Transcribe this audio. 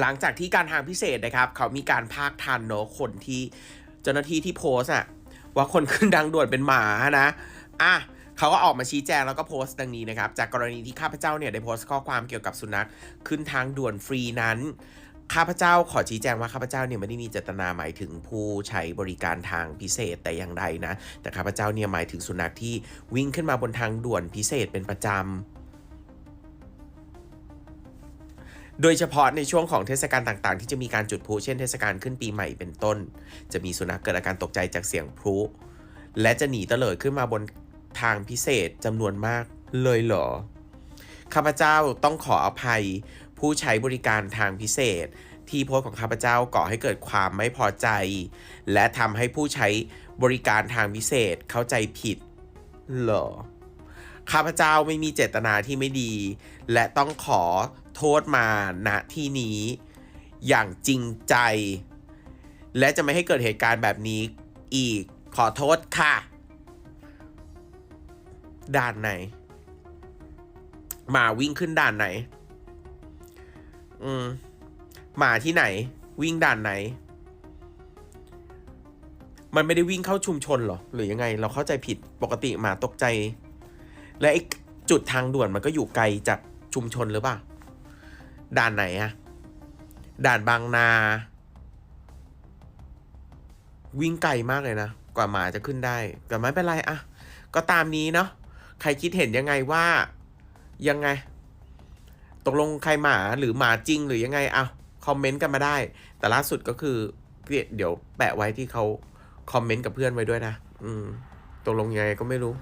หลังจากที่การทางพิเศษนะครับ เขามีการพากทันเนอะคนที่เจ้าหน้าที่ที่โพสอะว่าคนขึ้นดังด่วนเป็นหมานะอะเขาก็ออกมาชี้แจงแล้วก็โพสต์ดังนี้นะครับ จากกรณีที่ข้าพเจ้าเนี่ยได้โพสต์ข้อความเกี่ยวกับสุนัขขึ้นทางด่วนฟรีนั้นข้าพเจ้าขอชี้แจงว่าข้าพเจ้าเนี่ยไม่ได้มีเจตนาหมายถึงผู้ใช้บริการทางพิเศษแต่อย่างใดนะ แต่ข้าพเจ้าเนี่ยหมายถึงสุนัขที่วิ่งขึ้นมาบนทางด่วนพิเศษเป็นประจำ โดยเฉพาะในช่วงของเทศกาลต่างๆ ที่จะมีการจุดพลุเช่นเทศกาลขึ้นปีใหม่เป็นต้น จะมีสุนัขเกิดอาการตกใจจากเสียงพลุและจะหนีเตลิดขึ้นมาบนทางพิเศษจำนวนมากเลยเหรอข้าพเจ้าต้องขออภัยผู้ใช้บริการทางพิเศษ ที่โพสของข้าพเจ้าก่อให้เกิดความไม่พอใจ และทำให้ผู้ใช้บริการทางพิเศษเข้าใจผิดเหรอข้าพเจ้าไม่มีเจตนาที่ไม่ดี และต้องขอ โทษมาณที่นี้อย่างจริงใจ และจะไม่ให้เกิดเหตุการณ์แบบนี้อีกขอโทษค่ะ ด่านไหน หมาวิ่งขึ้นด่านไหน อืมหมาที่ไหน วิ่งด่านไหน มันไม่ได้วิ่งเข้าชุมชนหรอ หรือยังไง เราเข้าใจผิดปกติหมาตกใจ และไอ้จุดทางด่วนมันก็อยู่ไกลจากชุมชนหรือเปล่า ด่านไหนอะด่านบางนา วิ่งไกลมากเลยนะ กว่าหมาจะขึ้นได้ แต่ไม่เป็นไรอะก็ตามนี้เนาะใครคิดเห็นยังไงว่ายังไง ตกลงใครหมาหรือหมาจริงหรือยังไงอะคอมเมนต์กันมาได้ แต่ล่าสุดก็คือเดี๋ยวแปะไว้ที่เขาคอมเมนต์กับเพื่อนไว้ด้วยนะ อืมตกลงยังไงก็ไม่รู้